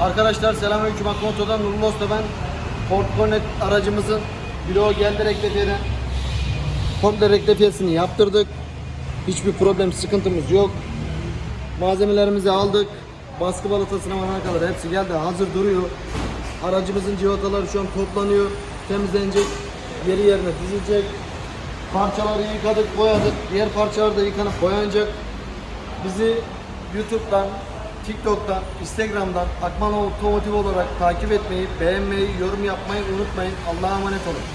Arkadaşlar selamünaleyküm Akmoto'dan Nurullah Usta ben Ford Connect aracımızın bloğu geldi rektifiyeden komple rektifiyesini yaptırdık. Hiçbir problem sıkıntımız yok. Malzemelerimizi aldık. Baskı balatasına varana kadar hepsi geldi. Hazır duruyor. Aracımızın civataları şu an toplanıyor. Temizlenecek. Yeri yerine dizilecek. Parçaları yıkadık, boyadık. Diğer parçalar da yıkanıp boyanacak. Bizi YouTube'dan, TikTok'tan, Instagram'dan Akman Otomotiv olarak takip etmeyi, beğenmeyi, yorum yapmayı unutmayın. Allah'a emanet olun.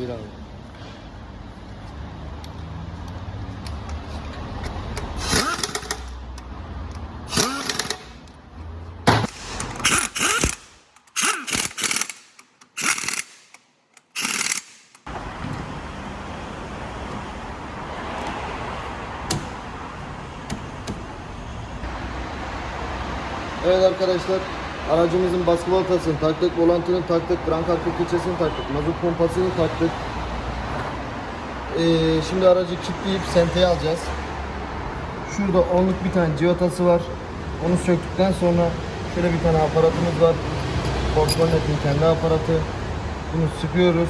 Buyur abi. Evet arkadaşlar aracımızın baskı baltasını taktık, volantını taktık, krank arka keçesini taktık, mazot pompasını taktık. Ee, şimdi aracı kilitleyip senteye alacağız. Şurada onluk bir tane civatası var. Onu söktükten sonra şöyle bir tane aparatımız var. Ford Connect'in kendi aparatı. Bunu sıkıyoruz.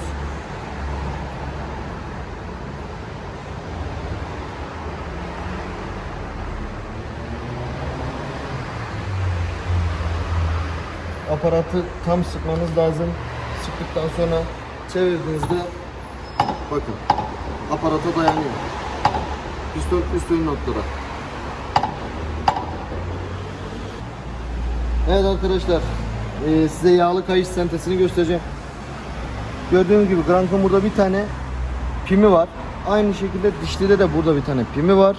Aparatı tam sıkmanız lazım. Sıktıktan sonra çevirdiğinizde bakın aparata dayanıyor. Piston üstün noktada. Evet arkadaşlar eee, size yağlı kayış sentesini göstereceğim. Gördüğünüz gibi Grank'ın burada bir tane pimi var. Aynı şekilde dişlide de burada bir tane pimi var.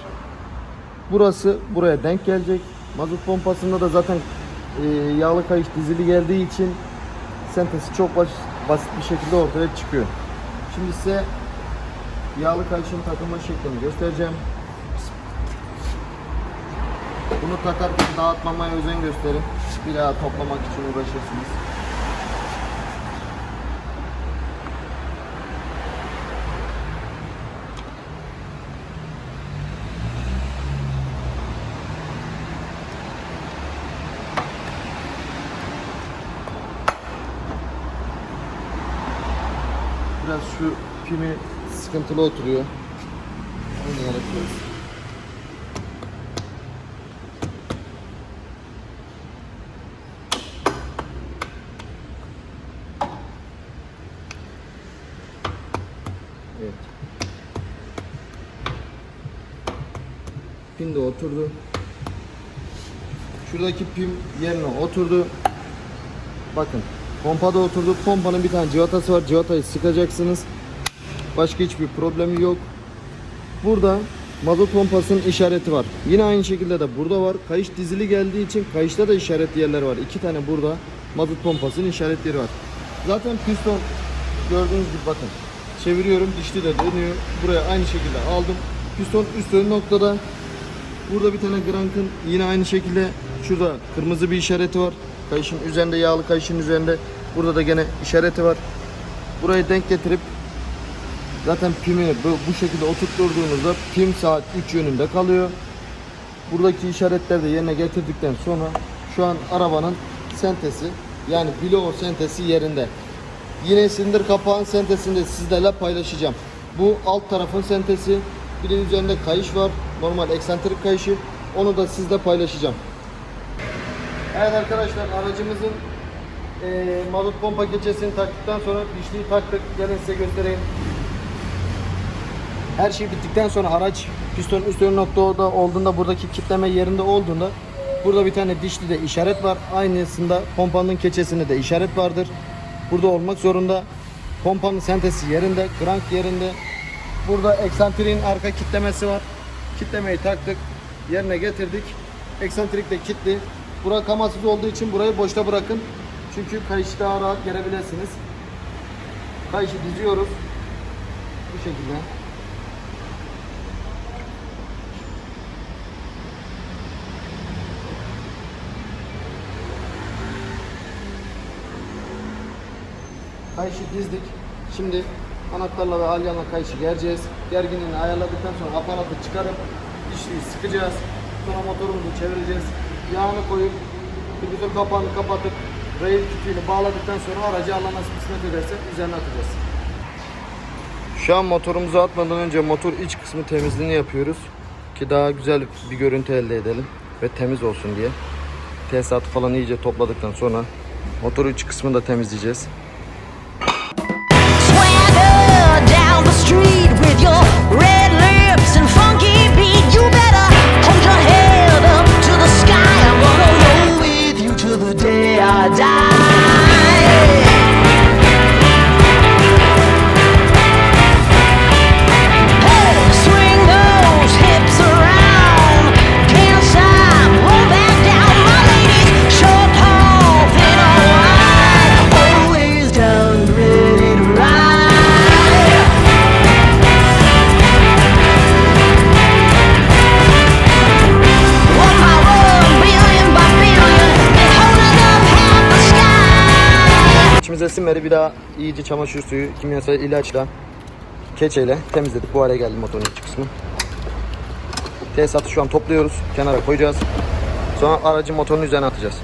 Burası buraya denk gelecek. Mazot pompasında da zaten e, yağlı kayış dizili geldiği için sentesi çok baş, basit bir şekilde ortaya çıkıyor. Şimdi size yağlı kayışın takılma şeklini göstereceğim. Bunu takarken dağıtmamaya özen gösterin. Bir daha toplamak için uğraşırsınız. Biraz şu pimi sıkıntılı oturuyor. Onu yapıyoruz. Evet. Pin de oturdu. Şuradaki pim yerine oturdu. Bakın pompada oturdu. Pompanın bir tane civatası var. Civatayı sıkacaksınız. Başka hiçbir problemi yok. Burada mazot pompasının işareti var. Yine aynı şekilde de burada var. Kayış dizili geldiği için kayışta da işaret yerler var. İki tane burada mazot pompasının işaret yeri var. Zaten piston gördüğünüz gibi bakın. Çeviriyorum dişli de dönüyor. Buraya aynı şekilde aldım. Piston üst ön noktada. Burada bir tane Grank'ın yine aynı şekilde şurada kırmızı bir işareti var. Kayışın üzerinde yağlı kayışın üzerinde. Burada da gene işareti var. Burayı denk getirip zaten pimini bu, bu şekilde oturtturduğunuzda pim saat 3 yönünde kalıyor. Buradaki işaretleri de yerine getirdikten sonra şu an arabanın sentesi yani bloğun sentesi yerinde. Yine silindir kapağın sentesini de sizlerle paylaşacağım. Bu alt tarafın sentesi. Bir de üzerinde kayış var. Normal eksantrik kayışı. Onu da sizle paylaşacağım. Evet arkadaşlar aracımızın eee mazot pompa keçesini taktıktan sonra dişliği taktık. Gelin size göstereyim. Her şey bittikten sonra araç piston üst ön noktada olduğunda buradaki kitleme yerinde olduğunda burada bir tane dişli de işaret var. Aynısında pompanın keçesinde de işaret vardır. Burada olmak zorunda. Pompanın sentesi yerinde, crank yerinde. Burada eksantriğin arka kitlemesi var. Kitlemeyi taktık. Yerine getirdik. Eksantrik de kilitli. Bura kamasız olduğu için burayı boşta bırakın. Çünkü kayışı daha rahat gerebilirsiniz. Kayışı diziyoruz. Bu şekilde. Kayışı dizdik. Şimdi anahtarla ve alyanla kayışı gereceğiz. Gerginliğini ayarladıktan sonra aparatı çıkarıp dişliği sıkacağız. Sonra motorumuzu çevireceğiz. Yağını koyup bütün kapağını kapatıp rail kütüğünü bağladıktan sonra aracı Allah nasip kısmet ederse üzerine atacağız. Şu an motorumuzu atmadan önce motor iç kısmı temizliğini yapıyoruz. Ki daha güzel bir görüntü elde edelim ve temiz olsun diye. Tesisatı falan iyice topladıktan sonra motor iç kısmını da temizleyeceğiz. Sinmedi bir daha iyice çamaşır suyu, kimyasal ilaçla, keçeyle temizledik. Bu hale geldi motorun iç kısmı. Tesisatı şu an topluyoruz. Kenara koyacağız. Sonra aracın motorun üzerine atacağız.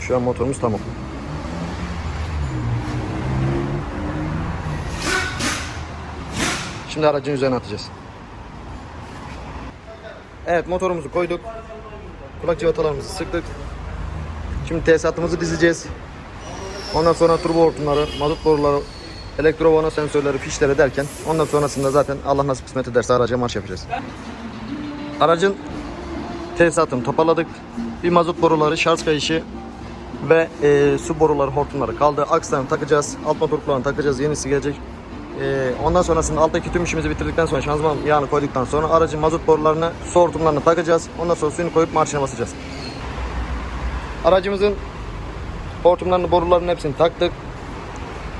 Şu an motorumuz tamam. Şimdi aracın üzerine atacağız. Evet motorumuzu koyduk. Kulak civatalarımızı sıktık. Şimdi tesisatımızı dizeceğiz. Ondan sonra turbo hortumları, mazot boruları, elektrovana sensörleri, fişleri derken ondan sonrasında zaten Allah nasip kısmet ederse araca marş yapacağız. Aracın tesisatını toparladık. Bir mazot boruları, şarj kayışı ve e, su boruları, hortumları kaldı. Akslarını takacağız. Alt motor kulağını takacağız. Yenisi gelecek. E, ondan sonrasında alttaki tüm işimizi bitirdikten sonra şanzıman yağını koyduktan sonra aracın mazot borularını, su hortumlarını takacağız. Ondan sonra suyunu koyup marşına basacağız. Aracımızın Hortumlarını, borularının hepsini taktık.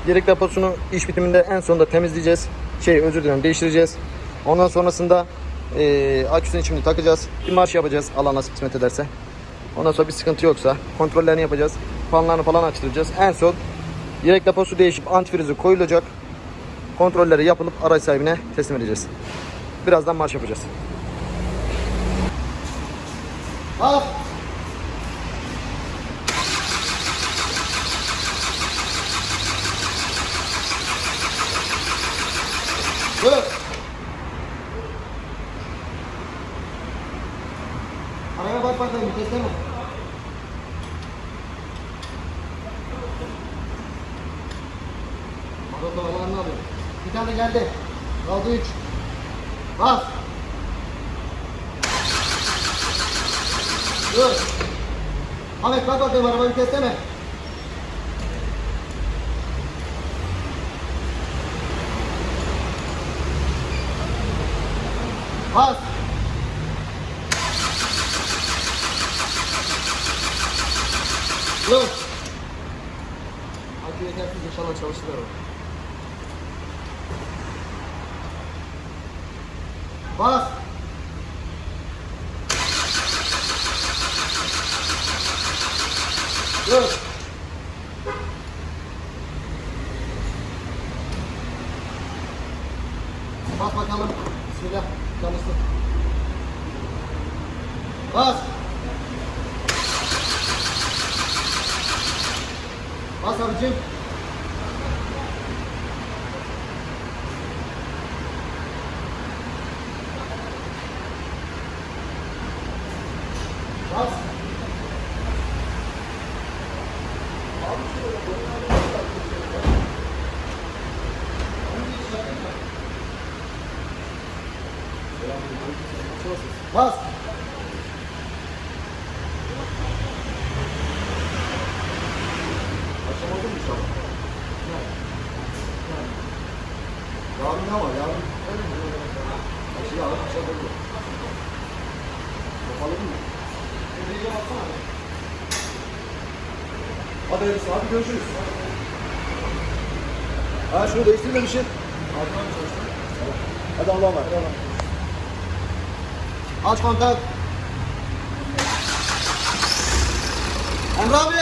Yedek deposunu iş bitiminde en sonunda temizleyeceğiz. Şey özür dilerim değiştireceğiz. Ondan sonrasında eee aküsünü şimdi takacağız. Bir marş yapacağız Allah nasip kısmet ederse. Ondan sonra bir sıkıntı yoksa kontrollerini yapacağız. Fanlarını falan açtıracağız. En son yedek deposu değişip antifrizi koyulacak. Kontrolleri yapılıp araç sahibine teslim edeceğiz. Birazdan marş yapacağız. Al. Dur. Araya bak bakalım viteste mi? Mazot havalarını alıyor. Bir tane geldi. Kaldı üç. Bas. Dur. Ahmet bak bakayım araba viteste mi? Bas. Dur. Akü yetersiz inşallah çalıştırır o. Bas. Dur. Bas bakalım. Bismillah. Çalıştır. Bas. Bas abicim. Bas. Bas. Başlamadın mı inşallah? Yarın ne var? Yarın bir şey alıp çıkabilir. Yapalım mı? Hadi hayırlısı. Hadi görüşürüz. Ha şunu değiştirmemişsin. Hadi Allah'a emanet. Aç kontak. Emre abi.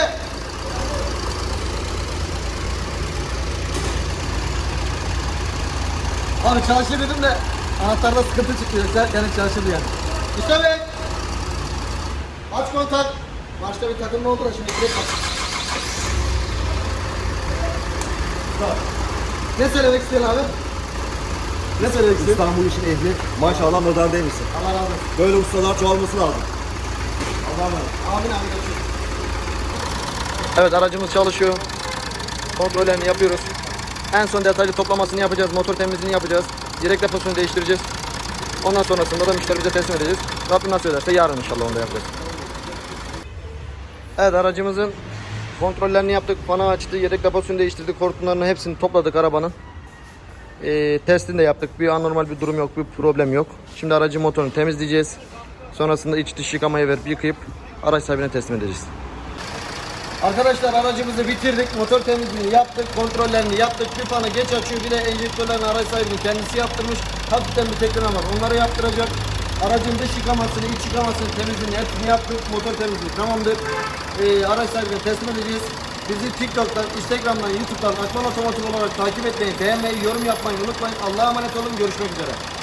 Abi çalışır dedim de anahtarda sıkıntı çıkıyor. Yani çalışır yani. İşte Bey. Aç kontak. Başta bir takılma oldu da şimdi direkt. Bak. Ne söylemek istiyorsun abi? Ne istiyorsun? İstanbul işin ehli. Maşallah nazar değmişsin. Allah razı olsun. Böyle ustalar çoğalması lazım. Allah'a emanet. Amin amin. görüşürüz. Evet aracımız çalışıyor. Kontrollerini yapıyoruz. En son detaylı toplamasını yapacağız. Motor temizliğini yapacağız. Direkt deposunu değiştireceğiz. Ondan sonrasında da müşterimize teslim edeceğiz. Rabbim nasip ederse yarın inşallah onu da yapacağız. Evet aracımızın kontrollerini yaptık. Fanı açtı. Yedek deposunu değiştirdik. Hortumlarını hepsini topladık arabanın. Ee, testini de yaptık. Bir anormal bir durum yok. Bir problem yok. Şimdi aracın motorunu temizleyeceğiz. Sonrasında iç dış yıkamaya verip yıkayıp araç sahibine teslim edeceğiz. Arkadaşlar aracımızı bitirdik. Motor temizliğini yaptık. Kontrollerini yaptık. Bir fanı geç açıyor. Bir de enjektörlerini araç sahibinin kendisi yaptırmış. Hafiften bir tekleme var. Onları yaptıracak. Aracın dış yıkamasını, iç yıkamasını, temizliğini hepsini yaptık. Motor temizliği tamamdır. Ee, araç sahibine teslim edeceğiz. Bizi TikTok'tan, Instagram'dan, YouTube'dan Akman Otomotiv olarak takip etmeyi, beğenmeyi, yorum yapmayı unutmayın. Allah'a emanet olun. Görüşmek üzere.